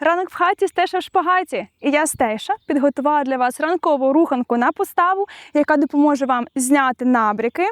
Ранок в хаті Стеша в шпагаті. І я Стеша підготувала для вас ранкову руханку на поставу, яка допоможе вам зняти набріки,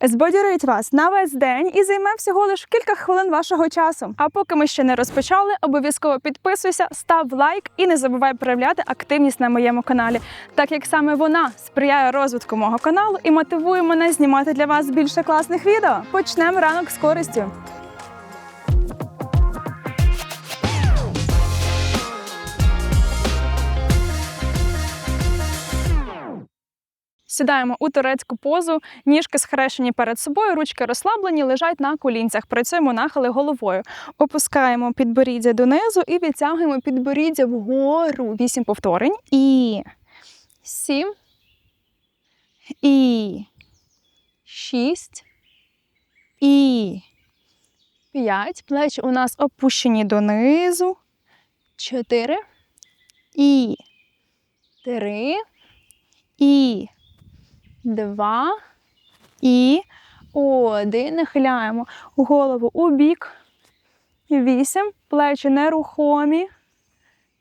збадьорить вас на весь день і займе всього лиш кілька хвилин вашого часу. А поки ми ще не розпочали, обов'язково підписуйся, став лайк і не забувай проявляти активність на моєму каналі, так як саме вона сприяє розвитку мого каналу і мотивує мене знімати для вас більше класних відео. Почнемо ранок з користю. Сідаємо у турецьку позу, ніжки схрещені перед собою, ручки розслаблені, лежать на колінцях. Працюємо нахили головою. Опускаємо підборіддя донизу і відтягуємо підборіддя вгору. Вісім повторень. І сім. І шість. І п'ять. Плечі у нас опущені донизу. Чотири. І три. І два і один. Нахиляємо голову у бік. Вісім. Плечі нерухомі.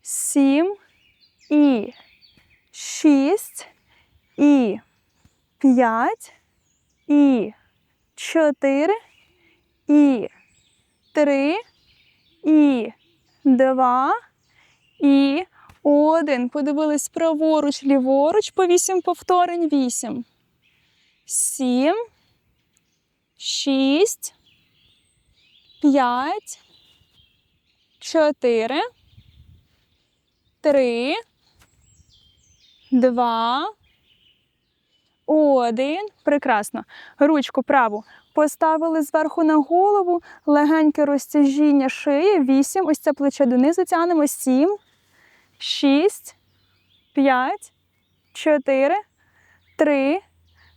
Сім. І шість. І п'ять. І чотири. І три. І два. І один. Подивились праворуч, ліворуч по вісім повторень. Вісім. Сім. Шість. П'ять. Чотири. Три. Два. Один. Прекрасно. Ручку праву поставили зверху на голову. Легеньке розтяжіння шиї. Вісім. Ось це плече донизу тянемо. Сім шість, п'ять, чотири, три,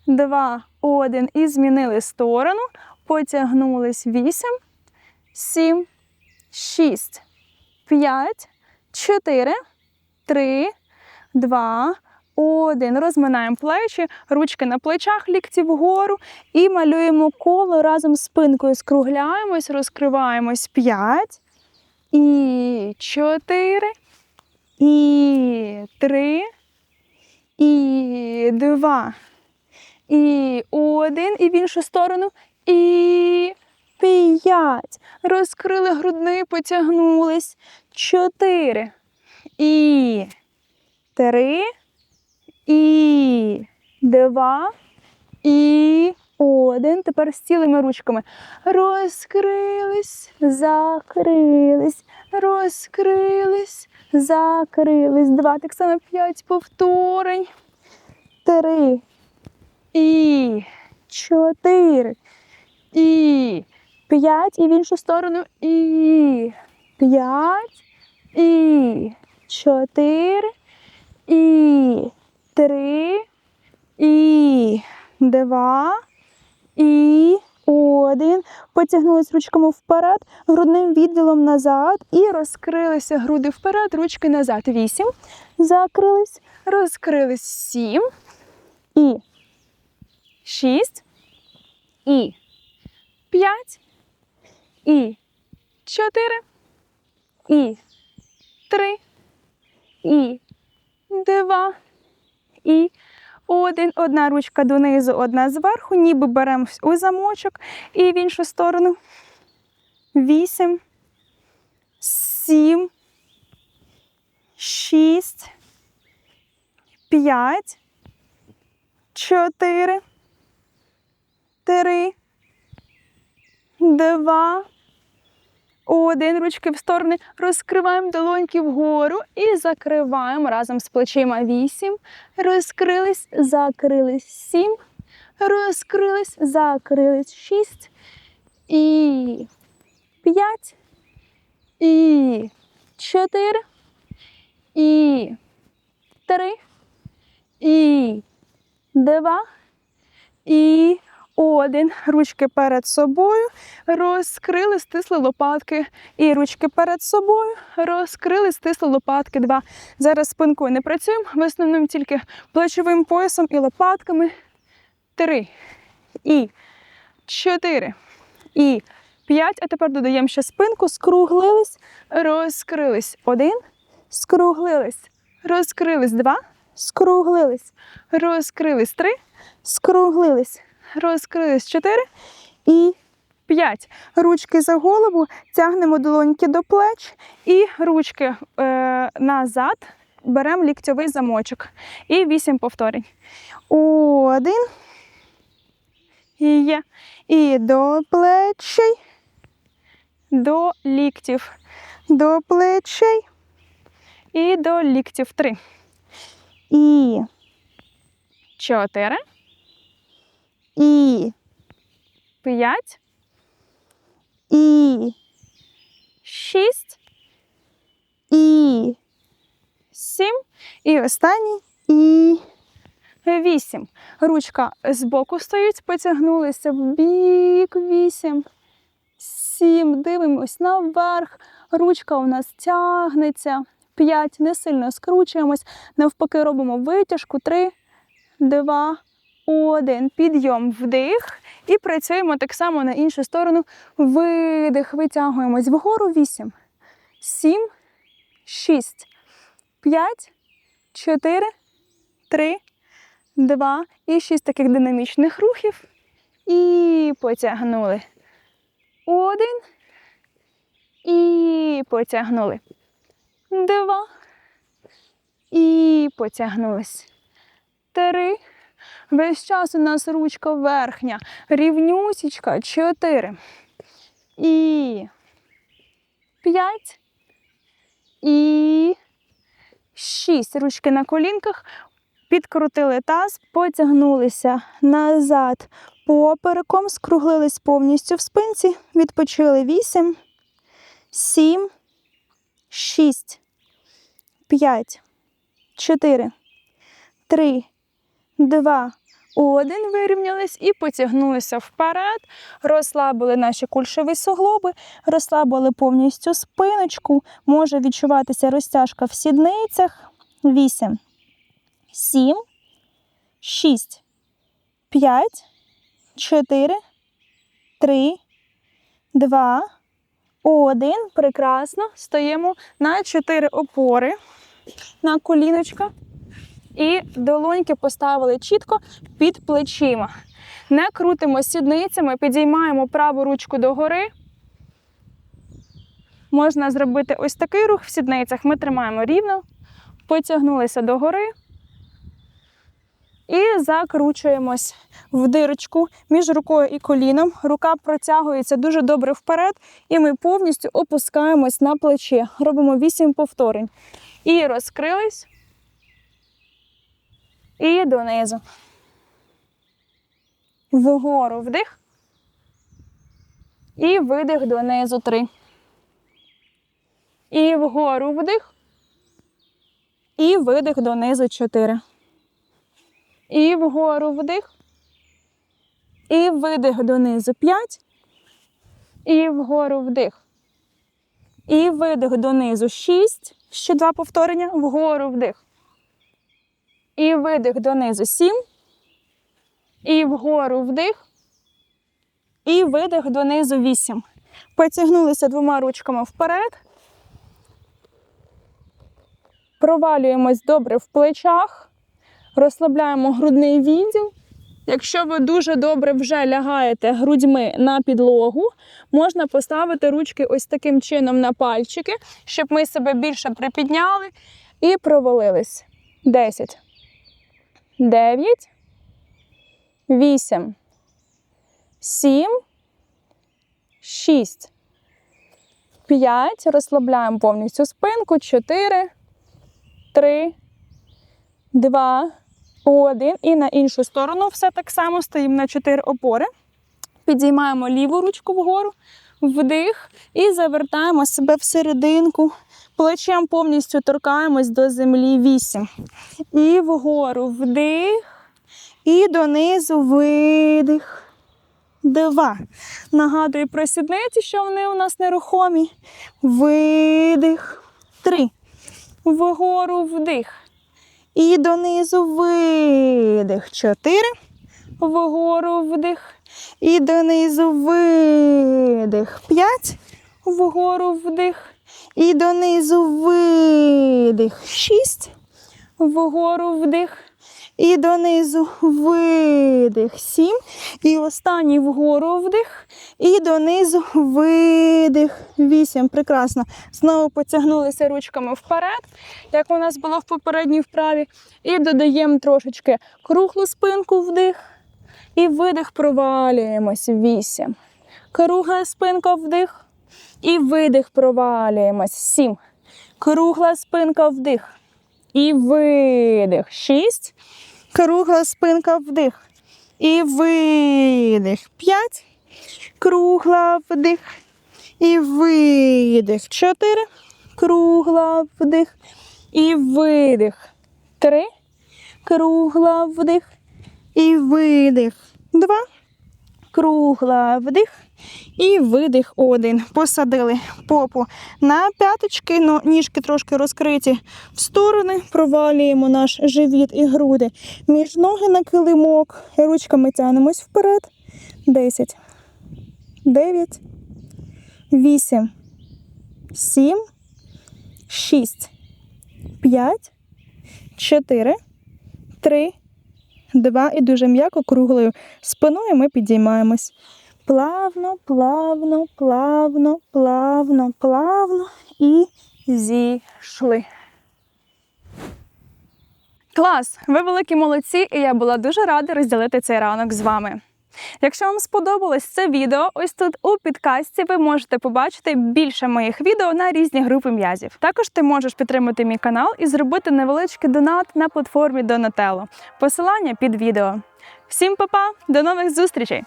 два, один. І змінили сторону. Потягнулись вісім, сім, шість, п'ять, чотири, три, два, один. Розминаємо плечі, ручки на плечах, лікті вгору і малюємо коло разом з спинкою. Скругляємось, розкриваємось. П'ять і чотири. І три, і два, і один, і в іншу сторону, і п'ять. Розкрили грудний, потягнулись. Чотири. І три, і два, і один. Тепер з цілими ручками. Розкрились, закрились, розкрились. Закрились. Два. Так само п'ять повторень. Три. І чотири. І п'ять. І в іншу сторону. І п'ять. І чотири. І три. І два. І один. Потягнулись ручками вперед, грудним відділом назад і розкрилися груди вперед, ручки назад. Вісім. Закрились, розкрились. Сім. І шість. І п'ять. І чотири. І три. І два. І один, одна ручка донизу, одна зверху, ніби беремо у замочок і в іншу сторону. Вісім, сім, шість, п'ять, чотири, три, два. Один ручки в сторони. Розкриваємо долоньки вгору і закриваємо разом з плечима. Вісім. Розкрились, закрились. Сім. Розкрились, закрились. Шість. І п'ять. І чотири. І три. І два. І один. Ручки перед собою. Розкрили, стисли лопатки. І ручки перед собою. Розкрили, стисли лопатки. Два. Зараз спинкою не працюємо. В основному тільки плечовим поясом і лопатками. Три. І чотири. І П'ять. А тепер додаємо ще спинку, скруглились, розкрились. Один, скруглились, розкрились. Два, скруглились, розкрились. Три, скруглились, розкрились. Чотири і п'ять. Ручки за голову, тягнемо долоньки до плеч і ручки е, назад. Беремо ліктьовий замочок. І вісім повторень. Один. І є. І до плечей, до ліктів, до плечей і до ліктів. Три. І чотири. І п'ять. І шість. І сім. І останній. І вісім. Ручка збоку стоїть, потягнулися в бік. Вісім. Сім. Дивимось наверх. Ручка у нас тягнеться. П'ять. Не сильно скручуємось. Навпаки, робимо витяжку. Три, два, один. Підйом, вдих. І працюємо так само на іншу сторону. Видих. Витягуємось вгору. Вісім. Сім. Шість. П'ять. Чотири. Три. Два. І шість таких динамічних рухів. І потягнули. Один. І потягнули. Два. І потягнулись. Три. Весь час у нас ручка верхня. Рівнюсічка. Чотири. І п'ять. І шість. Ручки на колінках. Підкрутили таз, потягнулися назад попереком, скруглились повністю в спинці, відпочили 8, 7, 6, 5, 4, 3, 2, 1. Вирівнялись і потягнулися вперед, розслабили наші кульшові суглоби, розслабили повністю спиночку, може відчуватися розтяжка в сідницях. 8, 7, 6, 5, 4, 3, 2, 1. Прекрасно. Стоїмо на 4 опори на коліночка. І долоньки поставили чітко під плечима. Не крутимо сідницями, підіймаємо праву ручку догори. Можна зробити ось такий рух в сідницях. Ми тримаємо рівно, потягнулися догори. І закручуємось в дирочку між рукою і коліном. Рука протягується дуже добре вперед, і ми повністю опускаємось на плече. Робимо 8 повторень. І розкрились. І донизу. Вгору вдих. І видих донизу три. І вгору вдих. І видих донизу чотири. І вгору вдих. І видих донизу 5. І вгору вдих. І видих донизу 6. Ще два повторення. Вгору вдих. І видих донизу 7. І вгору вдих. І видих донизу 8. Потягнулися двома ручками вперед. Провалюємось добре в плечах. Розслабляємо грудний відділ. Якщо ви дуже добре вже лягаєте грудьми на підлогу, можна поставити ручки ось таким чином на пальчики, щоб ми себе більше припідняли і провалились. 10, 9, 8, 7, 6, 5. Розслабляємо повністю спинку. 4, 3, 2, один. І на іншу сторону все так само стоїмо на 4 опори. Підіймаємо ліву ручку вгору, вдих і завертаємо себе всерединку. Плечем повністю торкаємось до землі 8. І вгору вдих. І донизу видих. Два. Нагадую про сідниці, що вони у нас нерухомі. Видих. Три. Вгору вдих. І донизу видих. Чотири. Вгору вдих. І донизу видих. П'ять. Вгору вдих. І донизу видих. Шість. Вгору вдих. І донизу видих. Сім. І останній вгору вдих. І донизу видих. Вісім. Прекрасно. Знову потягнулися ручками вперед, як у нас було в попередній вправі. І додаємо трошечки круглу спинку вдих. І видих провалюємось. Вісім. Кругла спинка вдих. І видих провалюємось. Сім. Кругла спинка вдих. І видих. Шість. Кругла спинка вдих. І видих. П'ять. Кругла вдих. І видих. Чотири. Кругла вдих. І видих. Три. Кругла вдих. І видих. Два. Кругла вдих. І видих один. Посадили попу на п'яточки, но ніжки трошки розкриті в сторони. Провалюємо наш живіт і груди між ноги на килимок. Ручками тянемось вперед. Десять. Дев'ять. Вісім. Сім. Шість. П'ять. Чотири. Три. Два. І дуже м'яко круглою спиною ми підіймаємось. Плавно, плавно, плавно, плавно, плавно і зійшли. Клас! Ви великі молодці, і я була дуже рада розділити цей ранок з вами. Якщо вам сподобалось це відео, ось тут у підкасті ви можете побачити більше моїх відео на різні групи м'язів. Також ти можеш підтримати мій канал і зробити невеличкий донат на платформі Donatello. Посилання під відео. Всім па-па, до нових зустрічей!